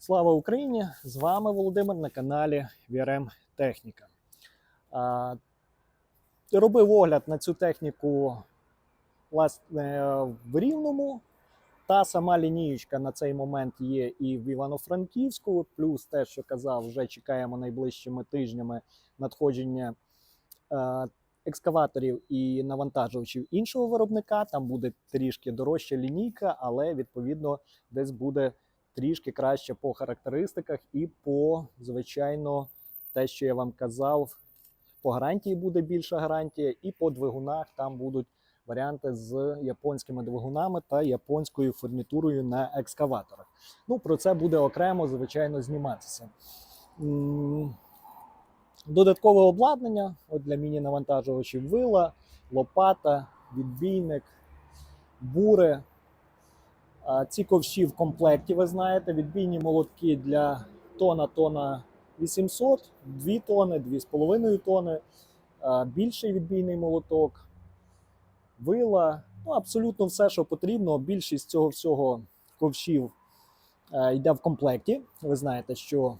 Слава Україні! З вами Володимир на каналі VRM Техніка. Робив огляд на цю техніку власне в Рівному. Та сама лінієчка на цей момент є і в Івано-Франківську. Плюс те, що казав, вже чекаємо найближчими тижнями надходження екскаваторів і навантажувачів іншого виробника. Там буде трішки дорожча лінійка, але відповідно десь буде трішки краще по характеристиках і по, звичайно, те, що я вам казав, по гарантії буде більша гарантія, і по двигунах там будуть варіанти з японськими двигунами та японською фурнітурою на екскаваторах. Ну, про це буде окремо, звичайно, зніматися. Додаткове обладнання от для міні-навантажувачів вила, лопата, відбійник, бури. Ці ковші в комплекті, ви знаєте, відбійні молотки для тона, тона 800, 2 тони, 2,5 тони, більший відбійний молоток, вила, ну, абсолютно все, що потрібно. Більшість цього всього ковшів йде в комплекті. Ви знаєте, що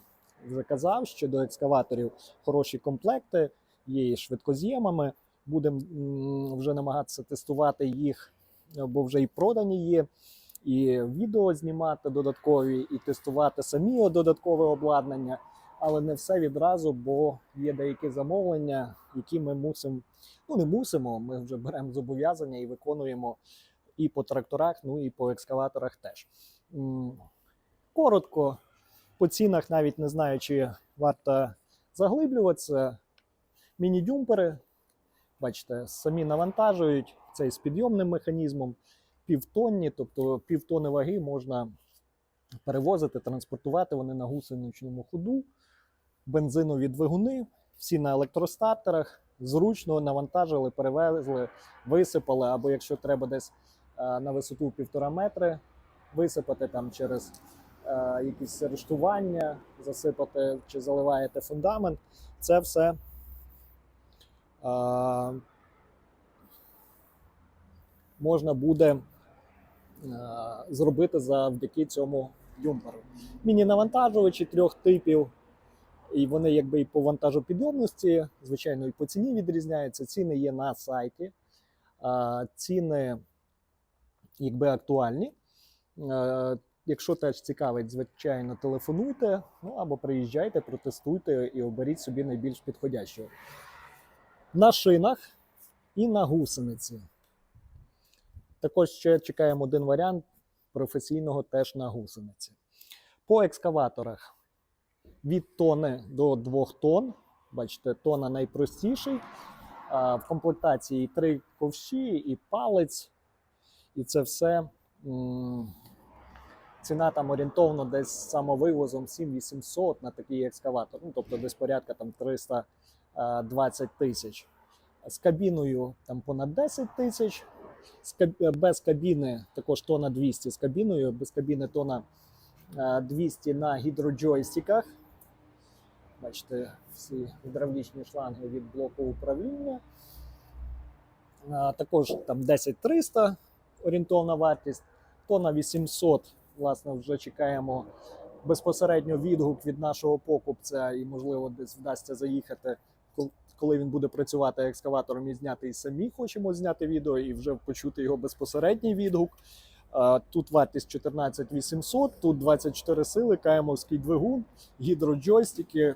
вже казав, що до екскаваторів хороші комплекти, є і швидкоз'ємами. Будемо вже намагатися тестувати їх, бо вже і продані є і відео знімати додаткові, і тестувати самі додаткове обладнання, але не все відразу, бо є деякі замовлення, які ми мусимо, ну не мусимо, ми вже беремо зобов'язання і виконуємо і по тракторах, ну і по екскаваторах теж. Коротко, по цінах навіть не знаю, чи варто заглиблюватися. Міні-дюмпери, бачите, самі навантажують цей з підйомним механізмом півтонні, тобто півтони ваги можна перевозити, транспортувати вони на гусеничному ходу, бензинові двигуни, всі на електростартерах, зручно навантажили, перевезли, висипали, або якщо треба десь е, на висоту півтора метри висипати там через е, якісь рештування, засипати чи заливаєте фундамент, це все. е, Можна буде зробити завдяки цьому юмперу. Міні-навантажувачі трьох типів, і вони якби і по вантажопідйомності, звичайно, і по ціні відрізняються. Ціни є на сайті, ціни якби актуальні. Е, Якщо теж цікавить, звичайно, телефонуйте ну, або приїжджайте, протестуйте і оберіть собі найбільш підходящого. На шинах і на гусениці. Також ще чекаємо один варіант професійного теж на гусениці. По екскаваторах від тони до 2 тонн. Бачите, тона найпростіший. А в комплектації три ковші, і палець, і це все. Ціна там орієнтовно десь самовивозом 7800 на такий екскаватор. Ну, тобто десь порядка там 320 тисяч. З кабіною там понад 10 тисяч. Без кабіни також тона 200 з кабіною, без кабіни тона е, 200 на гідроджойстиках. Бачите, всі гідравлічні шланги від блоку управління. Е, Також там 10300 орієнтовна вартість, тона 800. Власне, вже чекаємо безпосередньо відгук від нашого покупця, і, можливо, десь вдасться заїхати, коли він буде працювати екскаватором і зняти і самі хочемо зняти відео і вже почути його безпосередній відгук. Тут вартість 14 800, тут 24 сили, каємовський двигун, гідроджойстики,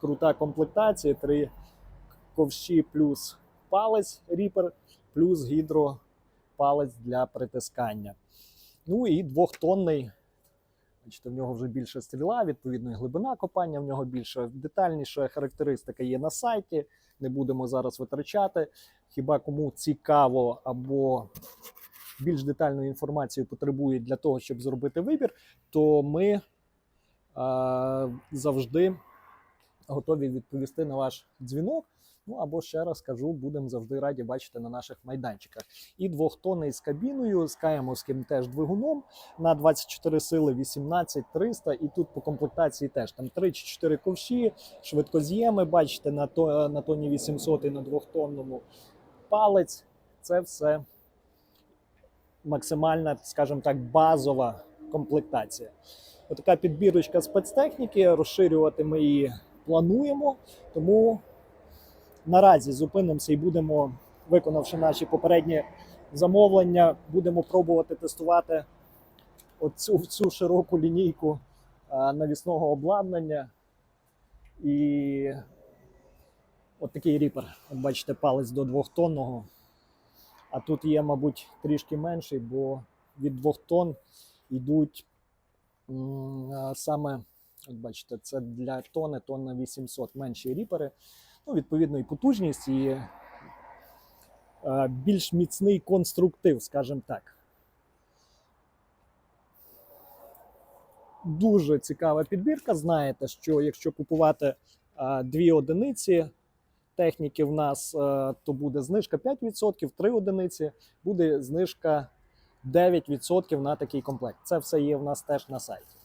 крута комплектація, три ковші плюс палець ріпер, плюс гідропалець для притискання. Ну і двохтонний. Бачите, в нього вже більше стріла, відповідно, і глибина копання в нього більше. Детальніша характеристика є на сайті. Не будемо зараз витрачати. Хіба кому цікаво або більш детальну інформацію потребує для того, щоб зробити вибір, то ми е, завжди готові відповісти на ваш дзвінок. Ну або ще раз кажу, будемо завжди раді бачити на наших майданчиках. І двохтонний з кабіною, з каємовським теж двигуном на 24 сили 18300. І тут по комплектації теж там 3 чи 4 ковші, швидкоз'єми. Бачите, на то на тоні 800 і на двохтонному палець. Це все максимальна, скажімо так, базова комплектація. Отака підбірочка спецтехніки. Розширювати ми її плануємо. Тому наразі зупинимося і будемо, виконавши наші попередні замовлення, будемо пробувати тестувати оцю цю широку лінійку навісного обладнання. І от такий ріпер. От бачите, палець до двохтонного. А тут є, мабуть, трішки менший, бо від двох тонн йдуть саме, от бачите, це для тони, тонна 800 менші ріпери. Ну, відповідно, і потужність, і е, більш міцний конструктив, скажімо так. Дуже цікава підбірка. Знаєте, що якщо купувати е, дві одиниці техніки в нас, е, то буде знижка 5%, три одиниці буде знижка 9% на такий комплект. Це все є в нас теж на сайті.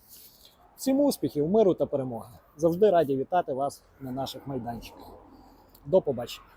Всім успіхів, миру та перемоги. Завжди раді вітати вас на наших майданчиках. До побачення.